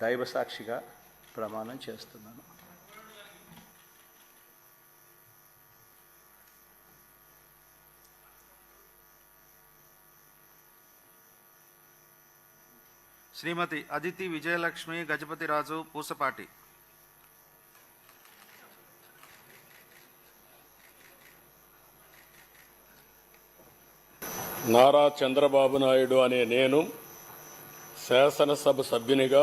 దైవసాక్షిగా ప్రమాణం చేస్తున్నాను. శ్రీమతి అదితి విజయలక్ష్మి గజపతిరాజు పూసపాటి. నారా చంద్రబాబు నాయుడు అనే నేను శాసనసభ సభ్యునిగా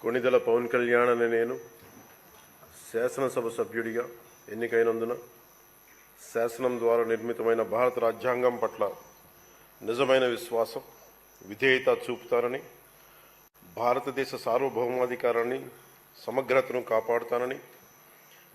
కొణిదెల పవన్ కళ్యాణ్ అనే నేను శాసనసభ సభ్యుడిగా ఎన్నికైనందున శాసనం ద్వారా నిర్మితమైన భారత రాజ్యాంగం పట్ల నిజమైన విశ్వాసం విధేయత చూపుతానని భారతదేశ సార్వభౌమాధికారాన్ని సమగ్రతను కాపాడుతానని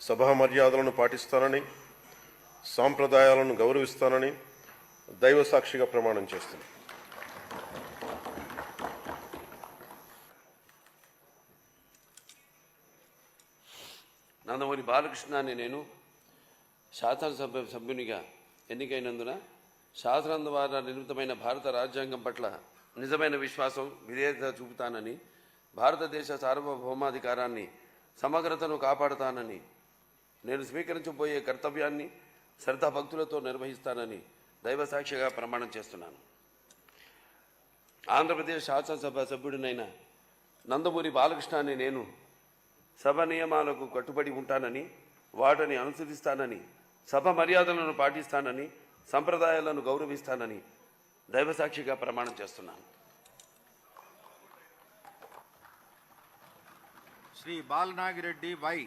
సభా మర్యాదలను పాటిస్తానని సాంప్రదాయాలను గౌరవిస్తానని దైవ సాక్షిగా ప్రమాణం చేస్తుంది. నందమూరి బాలకృష్ణాన్ని నేను శాసనసభ సభ్యునిగా ఎన్నికైనందున శాసనం ద్వారా నిర్మితమైన భారత రాజ్యాంగం పట్ల నిజమైన విశ్వాసం విధేయత చూపుతానని భారతదేశ సార్వభౌమాధికారాన్ని సమగ్రతను కాపాడుతానని నేను స్వీకరించబోయే కర్తవ్యాన్ని శ్రద్ధాభక్తులతో నిర్వహిస్తానని దైవసాక్షిగా ప్రమాణం చేస్తున్నాను. ఆంధ్రప్రదేశ్ శాసనసభ సభ్యుడినైన నందమూరి బాలకృష్ణాన్ని నేను సభ నియమాలకు కట్టుబడి ఉంటానని వాటిని అనుసరిస్తానని సభ మర్యాదలను పాటిస్తానని సంప్రదాయాలను గౌరవిస్తానని దైవసాక్షిగా ప్రమాణం చేస్తున్నాను. శ్రీ బాలనాగిరెడ్డి వై